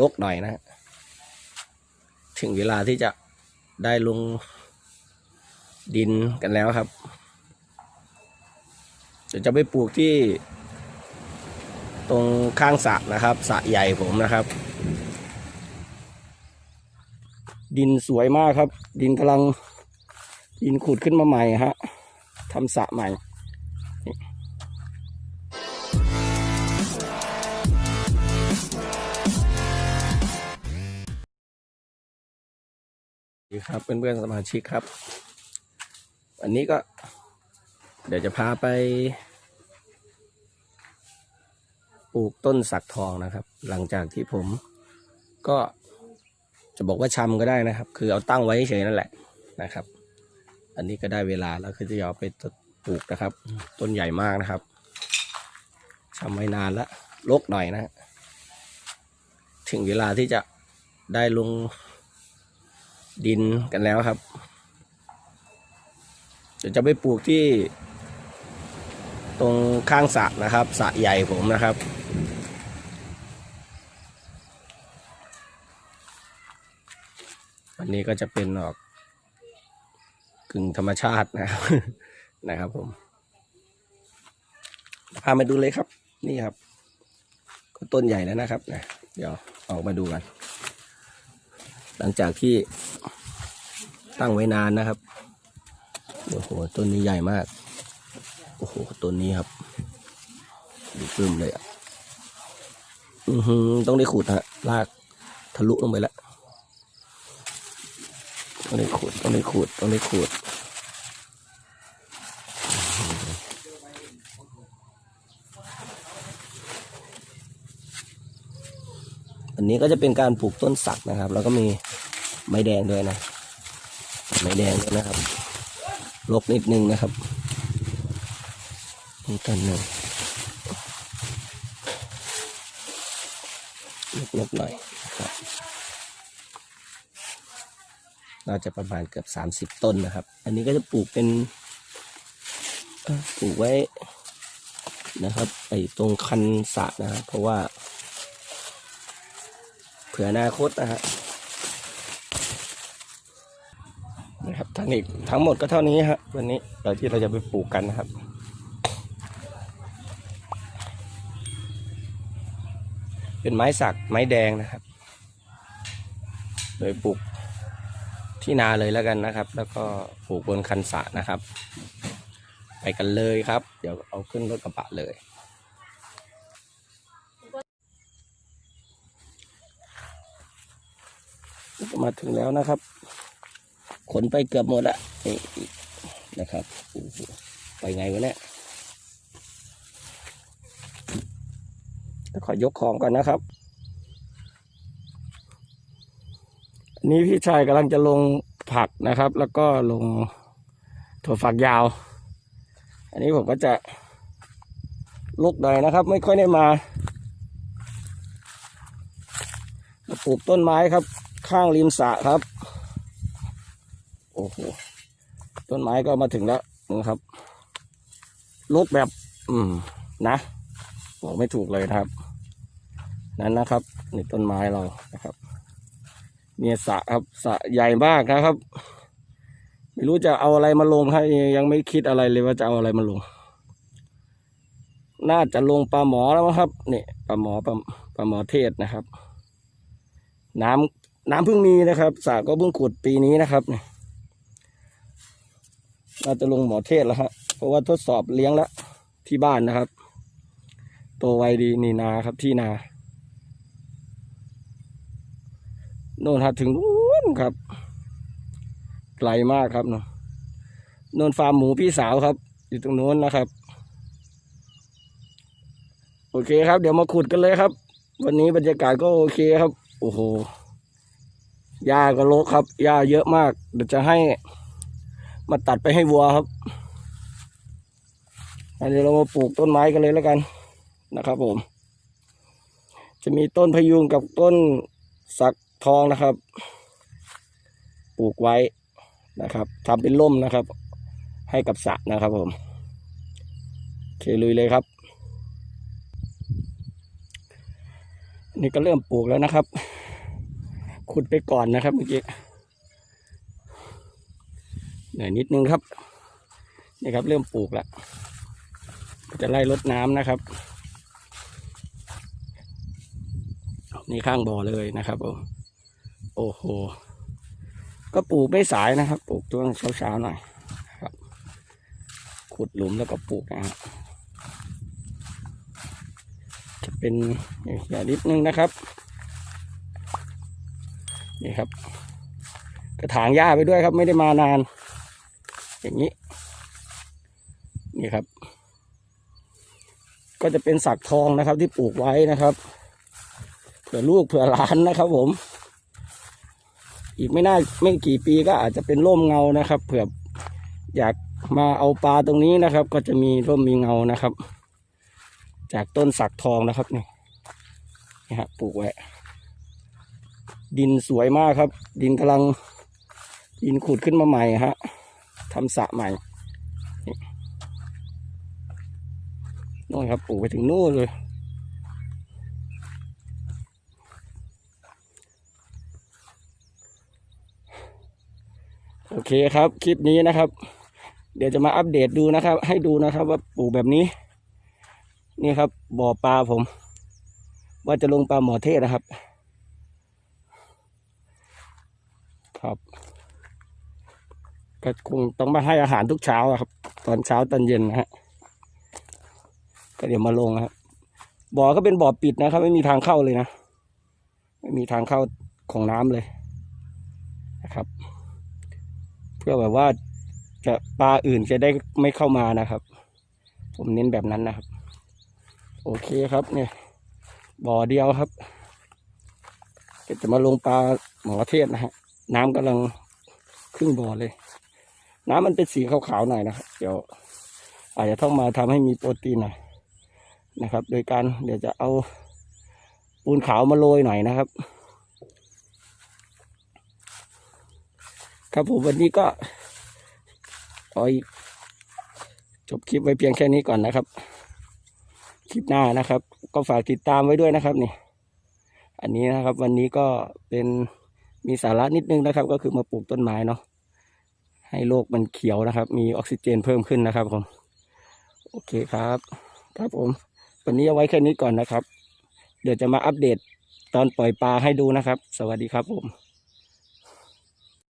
รกหน่อยนะฮะถึงเวลาที่จะได้ลงดินกันแล้วครับ เดี๋ยวจะไปปลูกที่ ตรงข้างสระนะครับสระใหญ่ผมนะครับ ดินสวยมากครับ ดินกำลังดินขุดขึ้นมาใหม่ฮะทำสระใหม่ ดีครับเพื่อนๆสมาชิกครับ วันนี้ก็ เดี๋ยวจะพาไป ปลูกต้นสักทองนะครับ หลังจากที่ผมก็จะบอกว่าชำก็ได้นะครับ คือเอาตั้งไว้เฉยนั่นแหละนะครับ อันนี้ก็ได้เวลาแล้วคือจะเอาไปปลูกนะครับ ต้นใหญ่มากนะครับชำไว้นานแล้วรกหน่อยนะฮะถึงเวลาที่จะได้ลง ดินกันแล้วครับ เดี๋ยวจะไปปลูกที่ ตรงข้างสระนะครับสระใหญ่ผมนะครับวันนี้ก็จะเป็นออกกึ่งธรรมชาตินะครับนะครับผมพามาดูเลยครับ นี่ครับ ก็ต้นใหญ่แล้วนะครับนะเดี๋ยวออกมาดูกัน หลังจากที่ ตั้งไว้นานนะครับโอ้โหต้นนี้ใหญ่มาก โอ้โหต้นนี้ครับดูปลื้มเลยอะอือหือต้องได้ขุดฮะลากทะลุลงไปแล้วต้องได้ขุดต้องได้ขุดต้องได้ขุดอันนี้ก็จะเป็นการปลูกต้นสักนะครับ แล้วก็มีไม้แดงด้วยนะ ไม้แดงด้วยนะครับลกนิดนึงนะครับนี่ต้นหนึ่งลกๆหน่อยครับน่าจะประมาณเกือบสามสิบต้นนะครับ อันนี้ก็จะปลูกเป็นปลูกไว้นะครับ ไอ้ตรงคันสระนะครับเพราะว่า เผื่ออนาคตนะฮะ นะครับทั้งนี้ทั้งหมดก็เท่านี้ฮะวันนี้เราที่เราจะไปปลูกกันนะครับเป็นไม้สักไม้แดงนะครับ โดยปลูกที่นาเลยแล้วกันนะครับ แล้วก็ปลูกบนคันสะนะครับ ไปกันเลยครับ เดี๋ยวเอาขึ้นรถกระบะเลยมาถึงแล้วนะครับ ขนไปเกือบหมดละนี่นะครับไปไงวะเนี่ยขอยกของก่อนนะครับอันนี้พี่ชายกำลังจะลงผักนะครับ แล้วก็ลงถั่วฝักยาว อันนี้ผมก็จะลุกหน่อยนะครับ ไม่ค่อยได้มามาปลูกต้นไม้ครับ ข้างริมสระครับ โอ้โห ต้นไม้ก็มาถึงแล้วนะครับลุกแบบ อืม นะบอกไม่ถูกเลยนะครับ นั้นนะครับนี่ต้นไม้เรานะครับ เนี่ยสะครับสะใหญ่มากนะครับ ไม่รู้จะเอาอะไรมาลงให้ยังไม่คิดอะไรเลยว่าจะเอาอะไรมาลง น่าจะลงปลาหมอแล้วครับนี่ปลาหมอปลาปลาหมอเทศนะครับ น้ำน้ำเพิ่งมีนะครับสระก็เพิ่งขุดปีนี้นะครับนี่ น่าจะลงหมอเทศแล้วฮะเพราะว่าทดสอบเลี้ยงแล้วที่บ้านนะครับโตไวดีนี่นาครับที่นาโน่นฮะถึงนู้นครับ ไกลมากครับเนาะโน่นฟาร์มหมูพี่สาวครับ อยู่ตรงโน้นนะครับ โอเคครับ เดี๋ยวมาขุดกันเลยครับ วันนี้บรรยากาศก็โอเคครับ โอ้โหหญ้าก็รกครับหญ้าเยอะมาก เดี๋ยวจะให้ มาตัดไปให้วัวครับอันนี้เรามาปลูกต้นไม้กันเลยแล้วกันนะครับ ผม จะมีต้นพยุงกับต้นสักทองนะครับ ปลูกไว้นะครับทำเป็นร่มนะครับ ให้กับสระนะครับ ผมโอเคลุยเลยครับ นี่ก็เริ่มปลูกแล้วนะครับ ขุดไปก่อนนะครับเมื่อกี้ เหนื่อยนิดนึงครับนี่ครับ เริ่มปลูกแล้วจะไล่รดน้ำนะครับ นี่ข้างบ่อเลยนะครับผมโอ้โห ก็ปลูกไม่สายนะครับ ปลูกช่วงเช้าๆหน่อยครับ ขุดหลุมแล้วก็ปลูกนะฮะจะเป็นอย่านิดนึงนะครับ นี่ครับ กระถางหญ้าไปด้วยครับ ไม่ได้มานาน อย่างนี้ นี่ครับ ก็จะเป็นสักทองนะครับ ที่ปลูกไว้นะครับ เผื่อลูกเผื่อหลานนะครับ ผม อีกไม่น่าไม่กี่ปีก็อาจจะเป็นร่มเงานะครับ เผื่ออยากมาเอาปลาตรงนี้นะครับ ก็จะมีร่มมีเงานะครับ จากต้นสักทองนะครับนี่นี่ฮะปลูกไว้ดินสวยมากครับ ดินกำลังดินขุดขึ้นมาใหม่ฮะ ทำสระใหม่นี่นู่นครับปลูกไปถึงนู่นเลยโอเคครับ คลิปนี้นะครับ เดี๋ยวจะมาอัปเดตดูนะครับ ให้ดูนะครับว่าปลูกแบบนี้ นี่ครับ บ่อปลาผม ว่าจะลงปลาหมอเทศนะครับ ครับ ก็คงต้องมาให้อาหารทุกเช้าครับ ตอนเช้าตอนเย็นนะฮะก็เดี๋ยวมาลงนะครับบ่อก็เป็นบ่อปิดนะครับ ไม่มีทางเข้าเลยนะไม่มีทางเข้าของน้ำเลยนะครับ เพื่อแบบว่าจะปลาอื่นจะได้ไม่เข้ามานะครับ ผมเน้นแบบนั้นนะครับ โอเคครับเนี่ย บ่อเดียวครับจะมาลงปลาหมอเทศนะฮะน้ำกำลังครึ่งบ่อเลย น้ำมันเป็นสีขาวๆหน่อยนะครับเดี๋ยวอาจจะต้องมาทำให้มีโปรตีนหน่อยนะครับ โดยการเดี๋ยวจะเอาปูนขาวมาโรยหน่อยนะครับ ครับผมวันนี้ก็ขออจบคลิปไว้เพียงแค่นี้ก่อนนะครับ คลิปหน้านะครับ ก็ฝากติดตามไว้ด้วยนะครับนี่ อันนี้นะครับวันนี้ก็เป็นมีสาระนิดนึงนะครับ ก็คือมาปลูกต้นไม้เนาะ ให้โลกมันเขียวนะครับ มีออกซิเจนเพิ่มขึ้นนะครับผม โอเคครับ ครับผม วันนี้เอาไว้แค่นี้ก่อนนะครับ เดี๋ยวจะมาอัปเดตตอนปล่อยปลาให้ดูนะครับ สวัสดีครับผม